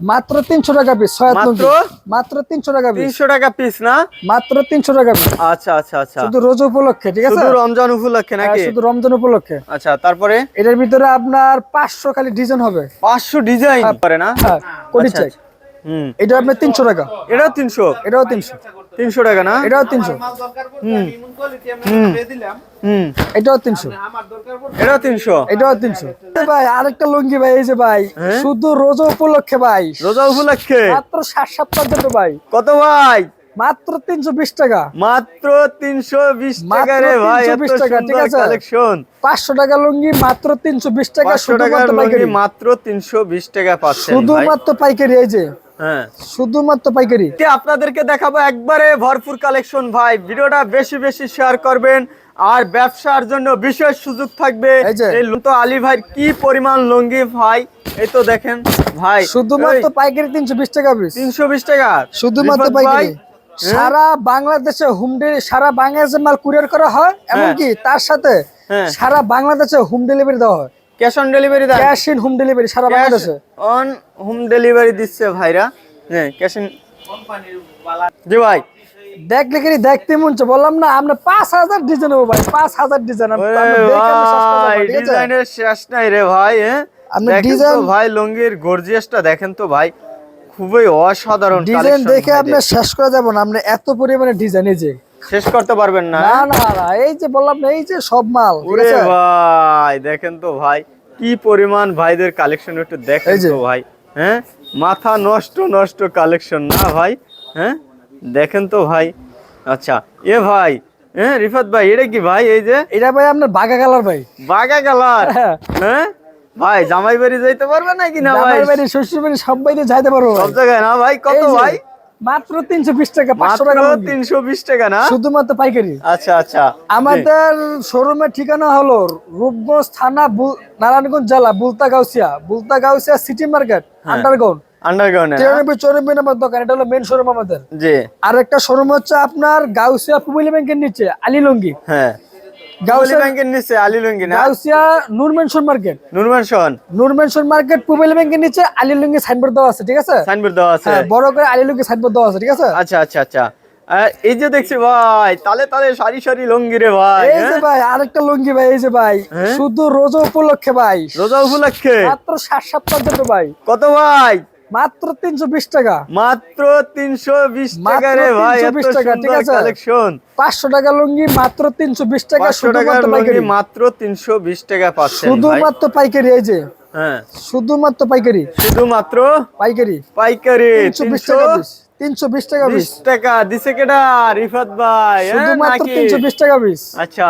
মাত্র তিনশো টাকা পিস মাত্র? তিনশো টাকা পিস তিনশো টাকা পিস না? মাত্র তিনশো টাকা পিস আচ্ছা আচ্ছা আচ্ছা। শুধু রোজ উপলক্ষে ঠিক আছে? রমজান উপলক্ষে হ্যাঁ, নাকি? শুধু রমজান উপলক্ষে। আচ্ছা তারপরে? এটার ভিতরে আপনার পাঁচশো খালি ডিজাইন হবে। পাঁচশো ডিজাইন করে না? হ্যাঁ কোটি আচ্ছা, চাই এটা আপনার তিনশো টাকা। এটাও তিনশো? এটাও তিনশো। তিনশো টাকা না? এটাও তিনশো। হুম। এটাও তিনশো। এটাও তিনশো? এটাও তিনশো। ভাই আরেকটা লুঙ্গি ভাই এই যে ভাই হ্যাঁ? শুধু রোজা উপলক্ষে ভাই। রোজা উপলক্ষে? মাত্র সাত সপ্তাহ জন্য ভাই। কত ভাই? মাত্র তিনশো বিশ টাকা। মাত্র তিনশো বিশ টাকা রে ভাই এত 320 টাকা, ঠিক আছে? কালেকশন পাঁচশো টাকা লুঙ্গি মাত্র তিনশো বিশ টাকা শুধুমাত্র পাইকারি। মাত্র তিনশো বিশ টাকা পাচ্ছেন ভাই। শুধুমাত্র পাইকারি এই যে। হ্যাঁ। শুধুমাত্র পাইকারি। আপনাদেরকে দেখাবো একবারে ভরপুর কালেকশন ভাই। ভিডিওটা বেশি বেশি শেয়ার করবেন। আর ব্যবসার জন্য বিশেষ সুযোগ থাকবে। এই তো আলী ভাই কি পরিমাণ লুঙ্গি ভাই? এই তো দেখেন ভাই। শুধুমাত্র পাইকারি তিনশো বিশ টাকা পিস তিনশো বিশ টাকা। শুধুমাত্র পাইকারি। সারা বাংলাদেশে হোম ডেলিভারি সারা বাংলাদেশে মাল কুরিয়ার করা হয় এমনকি তার সাথে হ্যাঁ। সারা বাংলাদেশে হোম ডেলিভারি দেওয়া হয়। ক্যাশ অন ডেলিভারি দেন ক্যাশ ইন হোম ডেলিভারি সারা বাংলাদেশে। অন হোম ডেলিভারি দিচ্ছে ভাইরা। হ্যাঁ ক্যাশ ইন জি ভাই। দেখলে কি দেখতে মন বললাম না আমরা পাঁচ হাজার ডিজাইন হব ভাই পাঁচ হাজার ডিজাইন ডিজাইনের শেষ নাই রে ভাই হ্যাঁ? ডিজাইন- ভাই লুঙ্গির গর্জিয়াসটা দেখেন তো ভাই খুবই অসাধারণ ডিজাইন দেখে। আপনি শেষ করা যাব না আপনি এত পরিমাণে ডিজাইন এই যে। শেষ করতে পারবেন না? না না এই যে বললাম এই যে সব মাল ওরে ভাই দেখেন তো ভাই কি পরিমাণ ভাইদের কালেকশন একটু দেখেন তো ভাই হ্যাঁ? মাথা নষ্ট নষ্ট কালেকশন না ভাই হ্যাঁ? দেখেন তো ভাই আচ্ছা এ ভাই হ্যাঁ রিফাত ভাই এটা কি ভাই এই যে? এটা ভাই আপনার বাঘা কালার ভাই। বাগা কালার? হ্যাঁ। হ্যাঁ? ভাই জামাই বাড়ি যাইতে পারবে নাকি না ভাই? বাড়ি শ্বশুর বাড়ি সব বাড়িতে যাইতে পারব সব জায়গায় না ভাই? কত ভাই? মাত্র তিনশো বিশ টাকা পাঁচশো টাকা। তিনশো বিশ টাকা না? শুধুমাত্র পাইকারি। আচ্ছা আচ্ছা। আমাদের শোরুমের ঠিকানা হলো রূপগঞ্জ থানা নারায়ণগঞ্জ জেলা বুলতা গাউসিয়া। বুলতা গাউসিয়া সিটি মার্কেট হ্যাঁ। আন্ডারগ্রাউন্ড। তিরানব্বই চৌরানব্বই নম্বর দোকান এটা হলো মেন শোরুম আমাদের। জি। আর একটা শোরুম হচ্ছে আপনার গাউসিয়া পুবিলি ব্যাংকের নিচে আলিলঙ্গি। হ্যাঁ। গাউসিয়া ব্যাংকের নিচে আলী লুঙ্গি না? Gausia Noor mansion market. Noor mansion market Pubali ব্যাংকের নিচে আলিলঙ্গি সাইনবোর্ড দেওয়া আছে ঠিক আছে? সাইনবোর্ড দেওয়া আছে। হ্যাঁ বড় করে আলিলঙ্গি সাইনবোর্ড দেওয়া আছে ঠিক আছে? আচ্ছা আচ্ছা আচ্ছা। এই যে দেখছি ভাই তালে তালে সারি সারি লুঙ্গি রে ভাই এই যে হ্যাঁ? ভাই আরেকটা লুঙ্গি ভাই এই যে ভাই হ্যাঁ? শুধু রোজা উপলক্ষে ভাই। রোজা উপলক্ষে? মাত্র সাত জন্য ভাই। কত ভাই? মাত্র তিনশো বিশ টাকা। মাত্র তিনশো বিশ মাত্র টাকা রে ভাই এত 320 সুন্দর? কালেকশন পাঁচশো টাকা লুঙ্গি মাত্র তিনশো বিশ টাকা শুধুমাত্র পাইকারি। মাত্র তিনশো বিশ টাকা পাচ্ছেন শুধুমাত্র পাইকারি এই যে। হ্যাঁ। শুধুমাত্র পাইকারি। শুধুমাত্র পাইকারি। পাইকারি তিনশো বিশ তিনশো টাকা পিস তিনশো বিশ টাকা বিশ পিস। টাকা দিছে কেডা? রিফাত ভাই হ্যাঁ, শুধুমাত্র নাকি? তিনশো বিশ টাকা পিস। আচ্ছা।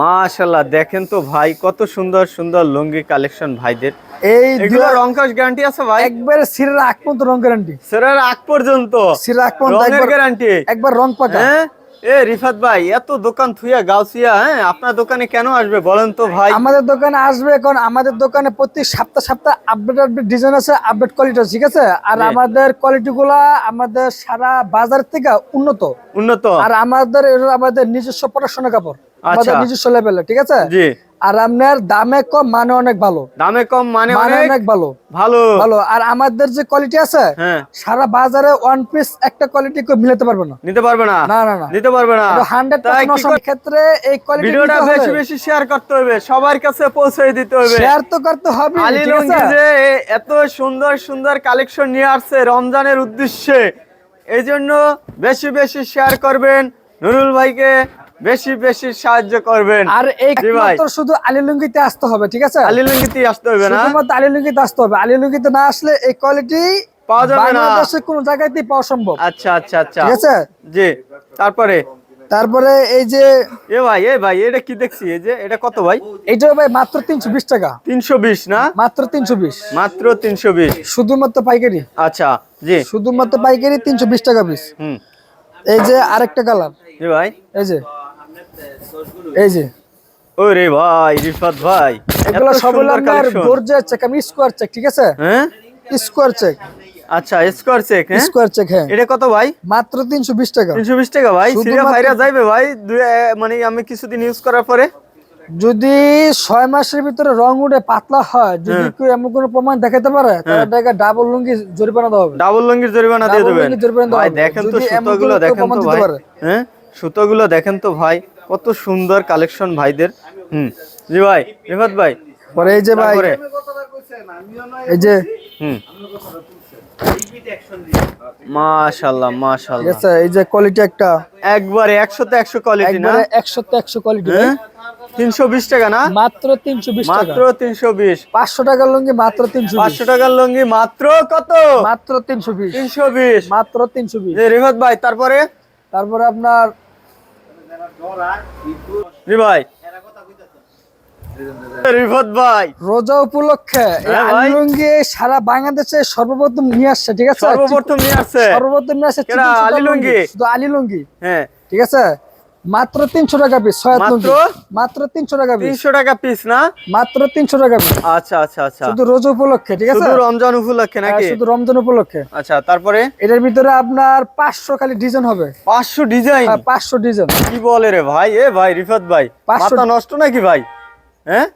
মাশাল্লাহ দেখেন তো ভাই কত সুন্দর সুন্দর লুঙ্গি কালেকশন ভাইদের। এই এগুলো রংকশ গ্যারান্টি আছে ভাই? একবারে সিরের আগ পর্যন্ত রং গ্যারান্টি সেরার আগ পর্যন্ত? সিরের আগ পর্যন্ত একবার গ্যারান্টি একবার রং পাকা। হ্যাঁ? এ রিফাত ভাই এত দোকান থুইয়া গাউসিয়া হ্যাঁ? আপনার দোকানে কেন আসবে বলেন তো ভাই। আমাদের দোকানে আসবে এখন আমাদের দোকানে প্রতি সপ্তাহ সপ্তাহ আপডেট আপডেট ডিজাইন আছে আপডেট কোয়ালিটি আছে ঠিক আছে? আর আমাদের কোয়ালিটি গুলা আমাদের সারা বাজার থেকে উন্নত। উন্নত। আর আমাদের আমাদের নিজস্ব পড়াশোনা কাপড়। আমাদের আচ্ছা। নিজস্ব লেভেলে ঠিক আছে? জি। আর আপনার দামে কম মানে অনেক ভালো। দামে কম মানে মানে অনেক ভালো। ভালো। ভালো। আর আমাদের যে কোয়ালিটি আছে হ্যাঁ। সারা বাজারে ওয়ান পিস একটা কোয়ালিটি কেউ মিলাতে পারবে না। নিতে পারবে না? না না নিতে পারবে না? হান্ড্রেড তাই কি করে- ক্ষেত্রে এই কোয়ালিটি ভিডিওটা বেশি বেশি শেয়ার করতে হবে। সবার কাছে পৌঁছে দিতে হবে। শেয়ার তো করতে হবে আলী যে এত সুন্দর সুন্দর কালেকশন নিয়ে আসছে রমজানের উদ্দেশ্যে। এই জন্য বেশি বেশি শেয়ার করবেন নুরুল ভাইকে। বেশি বেশি সাহায্য করবেন। আর এই শুধু আলিলুঙ্গিতে আসতে হবে ঠিক আছে? আলী লুঙ্গিতে আসতে হবে না? শুধুমাত্র আলিলুঙ্গিতে আসতে হবে। আলিলুঙ্গিতে না আসলে এই কোয়ালিটি পাওয়া যাবে না। বাংলাদেশে কোনো জায়গাতেই পাওয়া সম্ভব। আচ্ছা আচ্ছা আচ্ছা। ঠিক আছে? জি তারপরে? তারপরে এই যে এ ভাই এ ভাই এটা কি দেখছি? এই যে এটা কত ভাই? এইটাও ভাই মাত্র তিনশো বিশ টাকা। তিনশো বিশ না? মাত্র তিনশো বিশ। মাত্র তিনশো বিশ। শুধুমাত্র পাইকারি। আচ্ছা জি। শুধুমাত্র পাইকারি তিনশো বিশ টাকা পিস। হুম। এই যে আরেকটা কালার। জি ভাই। এই যে এই যে। ওরে ভাই রিফাত ভাই এগুলো সব হলো আপনার। চেক আমি স্কোয়ার চেক ঠিক আছে? হ্যাঁ? স্কোয়ার চেক আচ্ছা স্কোয়ার চেক হ্যাঁ? স্কোয়ার চেক হ্যাঁ। এটা কত ভাই? মাত্র তিনশো বিশ টাকা। তিনশো বিশ টাকা ভাই ভাইরা যাইবে ভাই মানে আমি কিছুদিন ইউজ করার পরে? যদি ছয় মাসের ভিতরে রং উঠে পাতলা হয় যদি হ্যাঁ। কেউ এমন কোনো প্রমাণ দেখাতে পারে তাহলে ডাবল লুঙ্গি জরিমানা দেওয়া হবে। ডাবল লঙ্গির জরিমানা দিয়ে দেবেন। ভাই। দেখেন তো সুতোগুলো দেখেন তো ভাই। হ্যাঁ? সুতোগুলো দেখেন তো ভাই। কত সুন্দর কালেকশন ভাইদের। হুম। জি ভাই রিফাত ভাই। পরে এই যে ভাই এই যে হুম। মাশাআল্লাহ মাশাআল্লাহ আছে এই যে কোয়ালিটি একটা। একবারে 100 তে 100 কোয়ালিটি না? একবারে একশো তে একশো কোয়ালিটি হ্যাঁ? 320 টাকা না? মাত্র তিনশো বিশ টাকা। মাত্র 320 পাঁচশো টাকার লুঙ্গি মাত্র তিনশো 500 টাকার লুঙ্গি মাত্র কত? মাত্র তিনশো বিশ। 320 মাত্র তিনশো বিশ। জি ভাই তারপরে? তারপরে আপনার জি ভাই। ভাই। রোজা উপলক্ষে হ্যাঁ ভাই। আলী লুঙ্গি সারা বাংলাদেশে সর্বপ্রথম নিয়ে আসছে ঠিক আছে? সর্বপ্রথম নিয়ে আসছে। সর্বপ্রথম নিয়ে আসছে কেডা, চিকন সুতার আলী লুঙ্গি? শুধু আলী লুঙ্গি হ্যাঁ। ঠিক আছে? মাত্র তিনশো টাকা পিস মাত্র? তিনশো টাকা পিস তিনশো টাকা পিস না? মাত্র তিনশো টাকা পিস আচ্ছা আচ্ছা আচ্ছা। শুধু রোজা উপলক্ষে ঠিক আছে? রমজান উপলক্ষে হ্যাঁ, নাকি? শুধু রমজান উপলক্ষে। আচ্ছা তারপরে? এটার ভিতরে আপনার পাঁচশো খালি ডিজাইন হবে। পাঁচশো ডিজাইন? হ্যাঁ, পাঁচশো ডিজাইন। কি বলে রে ভাই? এ ভাই রিফাত ভাই 500 মাথা নষ্ট নাকি ভাই? হ্যাঁ।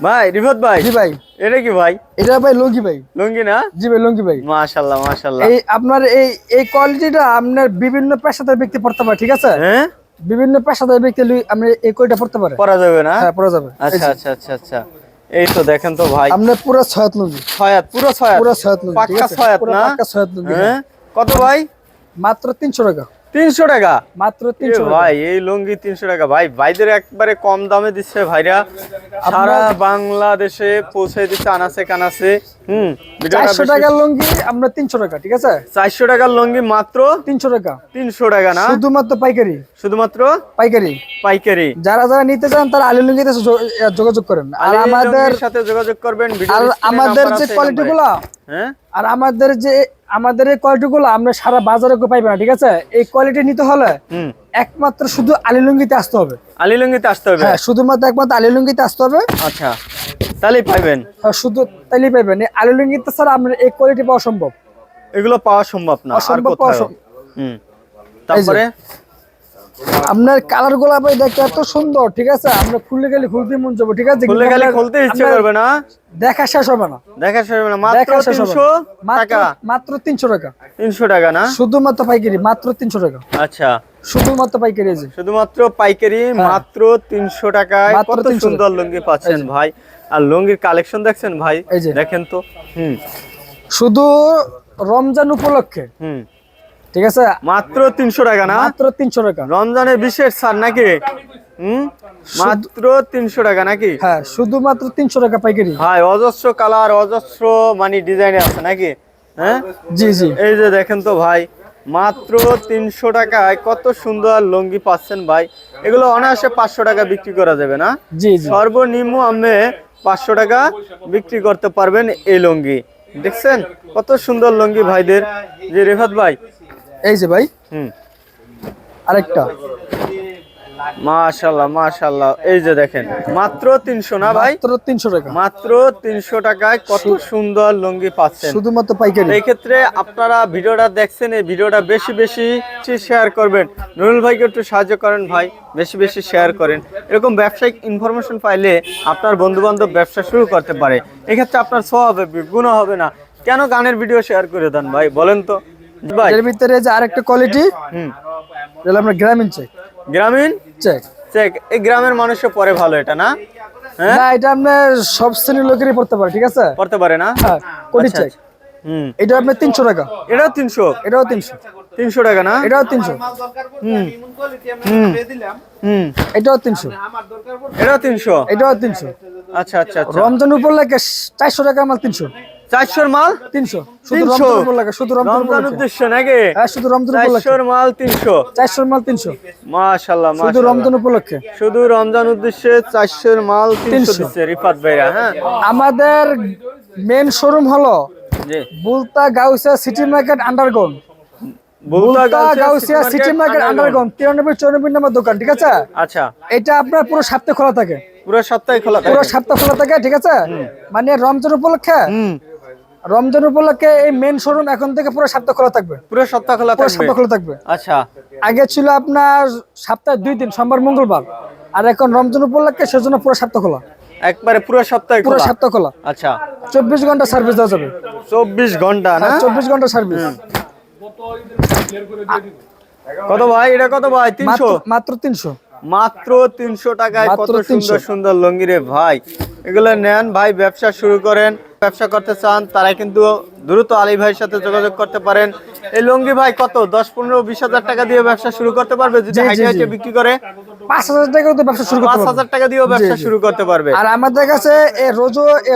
ভাই রিফাত ভাই। জি ভাই। এটা কি ভাই? এটা ভাই লুঙ্গি ভাই। লুঙ্গি না? জি ভাই লুঙ্গি ভাই। মাশাল্লাহ মাশাল্লাহ। এই আপনার এই এই কোয়ালিটিটা আপনার বিভিন্ন পেশাদার ব্যক্তি পড়তে পারে ঠিক আছে? হ্যাঁ? বিভিন্ন পেশাদার ব্যক্তি লুই- আপনি এই কোয়ালিটা পড়তে পারে। করা যাবে না? হ্যাঁ পড়া যাবে। আচ্ছা আচ্ছা আচ্ছা আচ্ছা। এই তো দেখেন তো ভাই। আপনার পুরো ছয়াত লুঙ্গি। ছয়াত পুরো ছয়াত পুরো ছয়াত লুঙ্গি পাক্কা ছয়াত না? পাক্কা ছয়াত লুঙ্গি হ্যাঁ। কত ভাই? মাত্র তিনশো টাকা। তিনশো টাকা? মাত্র তিনশো ভাই এই লুঙ্গি তিনশো টাকা। ভাই ভাইদের একবারে কম দামে দিচ্ছে ভাইরা। সারা বাংলাদেশে পৌঁছে দিচ্ছে আনাসে কানাসে হুম চারশো টাকার লুঙ্গি আমরা তিনশো টাকা ঠিক আছে? চারশো টাকার লুঙ্গি মাত্র তিনশো টাকা। তিনশো টাকা না? শুধুমাত্র পাইকারি। শুধুমাত্র পাইকারি। পাইকারি। যারা যারা নিতে চান তারা আলী লুঙ্গিতে যোগাযোগ করেন। আর আমাদের সাথে যোগাযোগ করবেন আর আমাদের যে আছে এই কোয়ালিটি গুলা হ্যাঁ? আর আমাদের যে আমাদের এই কোয়ালিটি গুলো আমরা সারা বাজারে পাইবে না ঠিক আছে? এই কোয়ালিটি নিতে হলে হুম। একমাত্র শুধু আলিলুঙ্গিতে আসতে হবে। আলিলুঙ্গিতে আসতে হবে? হ্যাঁ শুধুমাত্র একমাত্র আলিলুঙ্গিতে আসতে হবে। আচ্ছা তাহলেই পাইবেন। হ্যাঁ শুধু তাইলেই পাইবেন। এই আলিলুঙ্গিতে স্যার ছাড়া আপনার এই কোয়ালিটি পাওয়া সম্ভব। এগুলো পাওয়া সম্ভব না আর কোথাও? হুম। তারপরে? আপনার কালারগুলা ভাই দেখতে এত সুন্দর ঠিক আছে? আমরা খুললে গেলে খুলতে মন যাব ঠিক আছে? কিন্তু গেলে খুলতে ইচ্ছে করবে না? দেখা শেষ হবে না। দেখা শেষ হবে না। মাত্র দেখা শেষ হবে তিনশো না। মাত্র টাকা। মাত্র তিনশো টাকা। তিনশো টাকা না? শুধুমাত্র পাইকারি মাত্র তিনশো টাকা। আচ্ছা। শুধুমাত্র পাইকারি যে। শুধুমাত্র পাইকারি মাত্র তিনশো টাকায়। হ্যাঁ। কত সুন্দর লুঙ্গি পাচ্ছেন ভাই। আর লুঙ্গির কালেকশন দেখছেন ভাই? এই যে। দেখেন তো। হুম। শুধু রমজান উপলক্ষে হুম। ঠিক আছে? মাত্র তিনশো টাকা না? মাত্র তিনশো টাকা। রমজানের বিশেষ ছাড় নাকি? হুম? মাত্র তিনশো টাকা নাকি? হ্যাঁ শুধুমাত্র তিনশো টাকা পাইকারি। অজস্র কালার অজস্র মানে ডিজাইন আছে নাকি? হ্যাঁ? জি জি। এই যে দেখেন তো ভাই মাত্র তিনশো টাকায় কত সুন্দর লুঙ্গি পাচ্ছেন ভাই। এগুলো অনায়াসে পাঁচশো টাকা বিক্রি করা যাবে না? জি। সর্বনিম্ন আপনি পাঁচশো টাকা বিক্রি করতে পারবেন এই লুঙ্গি। দেখছেন? কত সুন্দর লুঙ্গি ভাইদের। যে রেফাত ভাই এই যে ভাই। হুম। আরেকটা। মাশাল্লাহ মাশাল্লাহ। এই যে দেখেন মাত্র তিনশো না ভাই? মাত্র তিনশো টাকা। মাত্র তিনশো টাকায় কত সুন্দর লুঙ্গি পাচ্ছেন। শুধুমাত্র পাইকারি। এই ক্ষেত্রে আপনারা ভিডিওটা দেখছেন এই ভিডিওটা বেশি বেশি শেয়ার করবেন। নুরুল ভাইকে একটু সাহায্য করেন ভাই বেশি বেশি শেয়ার করেন। এরকম ব্যবসায়িক ইনফরমেশন পাইলে আপনার বন্ধু বান্ধব ব্যবসা শুরু করতে পারে। এক্ষেত্রে আপনার সব হবে গুণ হবে না। কেন গানের ভিডিও শেয়ার করে দেন ভাই বলেন তো। এর ভিতরে যে আরেকটা কোয়ালিটি হুম। এটা আমরা গ্রামীণ চেক গ্রামীণ? চেক চেক এই গ্রামের মানুষের পরে ভালো এটা না? হ্যাঁ? না এটা আপনার সব শ্রেণির লোকেরই পড়তে পারে ঠিক আছে? করতে পারে না? হ্যাঁ কোটি আচ্ছা, চেক আচ্ছা। হুম। এটা আপনার তিনশো টাকা। এটাও তিনশো? এটাও তিনশো। তিনশো টাকা না? এটাও তিনশো। হুম। হুম। হুম। এটাও তিনশো। এটাও তিনশো? এটাও তিনশো। আচ্ছা আচ্ছা আচ্ছা। রমজান উপলক্ষে চারশো টাকা মাল তিনশো। চারশোর মাল? তিনশো। শুধু তিনশো? উপলক্ষে শুধু রমজান রমজান উপলক্ষে উদ্দেশ্য নাকি? হ্যাঁ শুধু রমজান চারশোর মাল তিনশো। চারশোর মাল তিনশো। মাশাল্লাহ শুধু রমজান উপলক্ষে। শুধু রমজান উদ্দেশ্যে চারশোর মাল তিনশো দিচ্ছে রিফাত ভাইরা হ্যাঁ? আমাদের মেন শোরুম হলো Bulta Gausia city market underground city market underground তিরানব্বই চৌরানব্বই নম্বর দোকান ঠিক আছে? আচ্ছা। এটা আপনার পুরো সপ্তাহে খোলা থাকে। পুরো সপ্তাহে খোলা পুরো সপ্তাহ খোলা থাকে ঠিক আছে? মানে রমজান উপলক্ষে হুম। রমজান উপলক্ষে এই মেন শোরুম এখন থেকে পুরো সপ্তাহ খোলা থাকবে। পুরো সপ্তাহ খোলা থাকবে? সপ্তাহ খোলা থাকবে। আচ্ছা। আগে ছিল আপনার সপ্তাহে দুই দিন সোমবার মঙ্গলবার। আর এখন রমজান উপলক্ষে সেজন্য পুরো সপ্তাহ খোলা। একবারে পুরো সপ্তাহে পুরো সপ্তাহ খোলা। আচ্ছা। চব্বিশ ঘণ্টা সার্ভিস দেওয়া যাবে। চব্বিশ ঘণ্টা না? চব্বিশ ঘণ্টা সার্ভিস কত ভাই? এটা কত ভাই? তিনশো? মাত্র তিনশো। মাত্র তিনশো টাকায় মাত্র কত সুন্দর 300 সুন্দর লঙ্গি রে ভাই। এগুলো নেন ভাই ব্যবসা শুরু করেন। ব্যবসা করতে চান তারা কিন্তু দ্রুত আলী ভাইয়ের সাথে যোগাযোগ করতে পারেন। এই লুঙ্গি ভাই কত? দশ পনেরো বিশ হাজার টাকা দিয়ে ব্যবসা শুরু করতে পারবে যদি জি, জি, হাইটে হাইটে বিক্রি করে? পাঁচ হাজার টাকা দিয়ে ব্যবসা শুরু করতে পাঁচ পারবে। হাজার টাকা দিয়েও ব্যবসা শুরু করতে পারবে। আর আমাদের কাছে রোজও